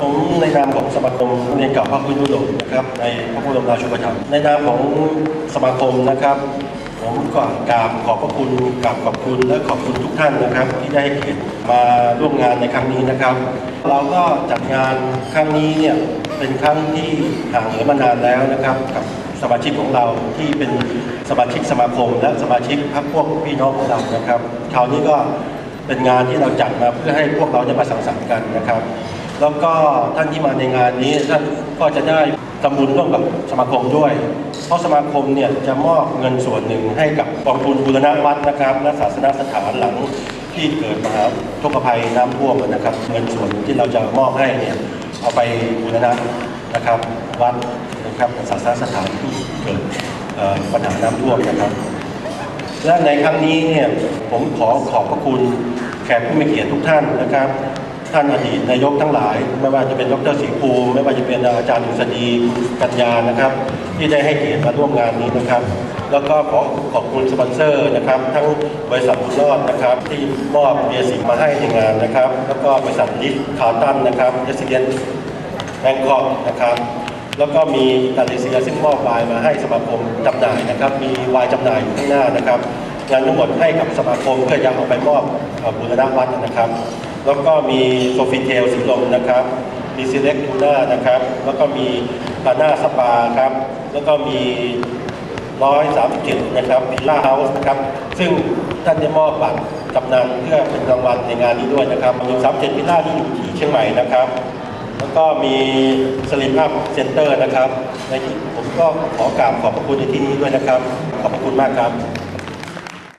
ผมในนามของสมาคมเรียนเก่าพระพุทธยุโรปนะครับในพระบรมราชูปถัมภ์ในนามของสมาคมนะครับ ผมก็กราบขอบพระคุณกราบขอบคุณและขอบคุณทุกท่านนะครับ ที่ได้ให้เกียรติมาร่วมงานในครั้งนี้นะครับ เราก็จัดงานครั้งนี้เนี่ยเป็นครั้งที่ห่างเหินมานานแล้วนะครับกับสมาชิกของเราที่เป็นสมาชิกสมาคม และสมาชิกพรรคพวกพี่น้องของเรานะครับคราวนี้ก็เป็นงานที่เราจัดมาเพื่อให้พวกเราได้มาสังสรรค์กันนะครับ แล้วก็ท่านที่มาในงานนี้ท่านก็จะได้ทำบุญร่วมกับสมาคมด้วย เพราะสมาคมเนี่ยจะมอบเงินส่วนหนึ่งให้กับกองทุนบูรณะวัดนะครับและศาสนสถานหลังที่เกิดมหาทุกขภัยน้ำท่วมนะครับ เงินส่วนที่เราจะมอบให้เนี่ยเอาไปบูรณะนะครับวัดนะครับศาสนสถานที่เกิดปัญหาน้ำท่วมนะครับ และในครั้งนี้เนี่ยผมขอขอบพระคุณแขกผู้มีเกียรติทุกท่านนะครับ ท่านอดีตนายกทั้งหลาย ไม่ว่าจะเป็นดรศรีภูมิ ไม่ว่าจะเป็นอาจารย์ดุษฎีกัญญานะครับ ที่ได้ให้เกียรติมาร่วมงานนี้นะครับ แล้วก็ขอขอบคุณสปอนเซอร์นะครับ ทั้งบริษัทบุญรอดนะครับ ที่มอบเบียร์สิมาให้ในงานนะครับ แล้วก็บริษัทลิฟคาร์ตันนะครับเอสเนแบงคอกนะครับแล้วก็มีอิตาลีเซียซึ่งมอบไวมาให้สมาคมจำหน่ายนะครับ มีไวน์จำหน่ายอยู่ข้างหน้านะครับงานทั้งหมดให้กับสมาคมเพื่อจะเอาไปมอบเอ่อบูรณะวัดนะครับ แล้วก็มีโซฟิเทลสีลมนะครับ มีซีเล็กทูน่านะครับ แล้วก็มีปาน่าสปาครับ แล้วก็มี137นะครับพิลล่าเฮาส์นะครับ ซึ่งท่านได้มอบบัตรกำนันเพื่อเป็นรางวัลในงานนี้ด้วยนะครับมี37พิลล่าที่อยู่ที่เชียงใหม่นะครับ แล้วก็มีสลิมอัพเซ็นเตอร์นะครับ ในที่ผมก็ขอกราบขอบพระคุณในที่นี้ด้วยนะครับ ขอบพระคุณมากครับ